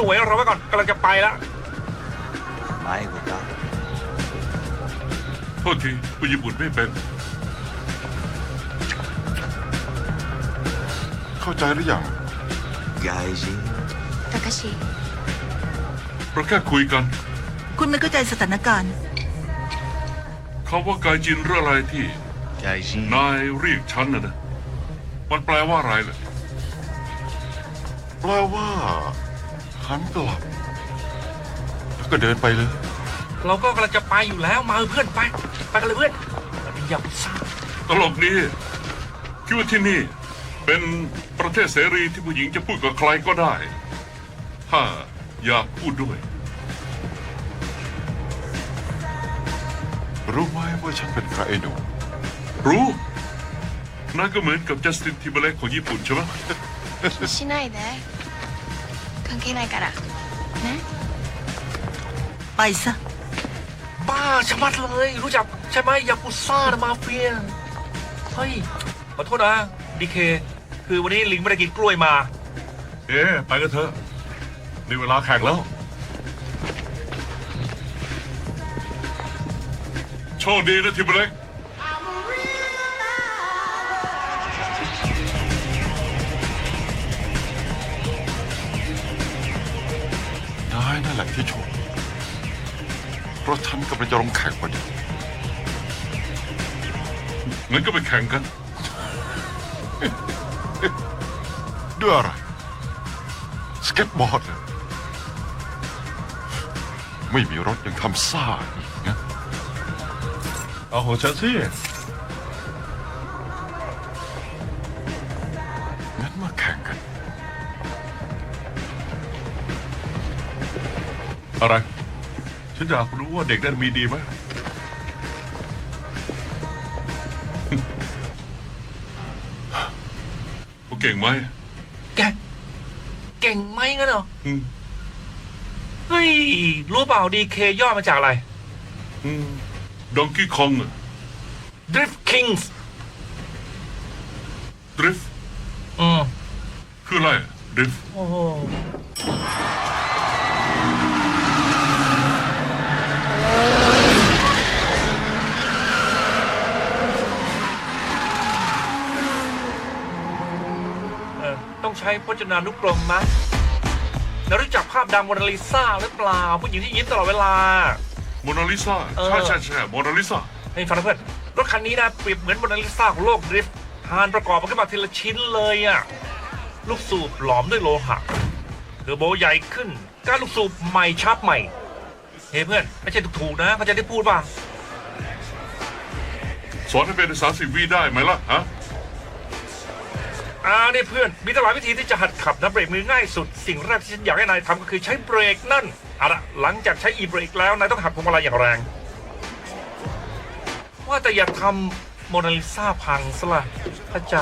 สวยเราไว้ก่อนกำลังจะไปแล้วไม่คุณตาโทษทีไปญี่ปุ่นไม่เป็น เข้าใจหรือยังยายสิตากาชิ เราแค่คุยกันคุณไม่เข้าใจสถานการณ์ คำว่ากายจินเรื่องอะไรที่ายสินายเรียกฉันนะะมันแปลว่าอะไรล่ะ แปลว่า หันกลับ แล้วก็เดินไปเลย เราก็กำลังจะไปอยู่แล้วมาเพื่อนไป ไปกันเลยเพื่อนมันเป็นยากุซ่า ตลกดีคิดว่าที่นี่ เป็นประเทศเสรีที่ผู้หญิงจะพูดกับใครก็ได้ ถ้าอยากพูดด้วย รู้ไหมว่าฉันเป็นใครไอ้หนู รู้นายก็เหมือนกับจัสตินทิมเบเลกของญี่ปุ่นใช่ไหม 気にしないで 関係ないからね ไปซะ บ้าชะมัดเลย รู้จักใช่ไหมยากุซ่านะมาเฟียเฮ้ยขอโทษนะดีเค คือวันนี้ลิงไม่ได้กินกล้วยมา เอ๊ะไปกันเถอะในเวลาแข่งแล้ว โชคดีนะทิมเบเลก นายนั่นแหละที่โชคดีเพราะฉันกำลังจะลงแข่งพอดีงั้นก็ไปแข่งกัน ด้วยอะไร สเก็ตบอร์ดเหรอไม่มีรถยังทำซ่าอีกนะ เอาของฉันสิ อะไร ฉันอยากรู้ว่าเด็กนั้นมีดีไหมเขาเก่งไหมแกเก่งไหมงั้นเหรอ อืมเฮ้ย รู้เปล่าดีเคย่อมาจากอะไร อืมดองกี้คอง Drift Kings ดริฟอืมคืออะไรดริฟโอ้โห ต้องใช้พจนานุกรมมะแล้วรู้จักภาพดังโมนาลิซาหรือเปล่าผู้หญิงที่ยิ้มตลอดเวลา โมนาลิซาเออ ใช่ใช่ใช่โมนาลิซาให้ฟังนะเพื่อนรถคันนี้นะเปรียบเหมือนโมนาลิซาของโลกดริฟต์ทานประกอบมันขึ้นมาทีละชิ้นเลยอะลูกสูบหลอมด้วยโลหะเทอร์โบใหญ่ขึ้นการลูกสูบใหม่ชับใหม่เฮ้ยเพื่อนไม่ใช่ถูกๆนะเขาใจะได้พูดป่ะสอนให้เป็นภาษาสิบวิได้ไหมล่ะฮะ อ่าเนี่ยเพื่อน มีตั้งหลายวิธีที่จะหัดขับนะเบรกมือง่ายสุด สิ่งแรกที่ฉันอยากให้นายทำก็คือใช้เบรกนั่นเอาละหลังจากใช้อีเบรกแล้วนายต้องหักพวงมาลัยอย่างแรง ว่าแต่อย่าทำโมนาลิซาพังซะละเข้าใจ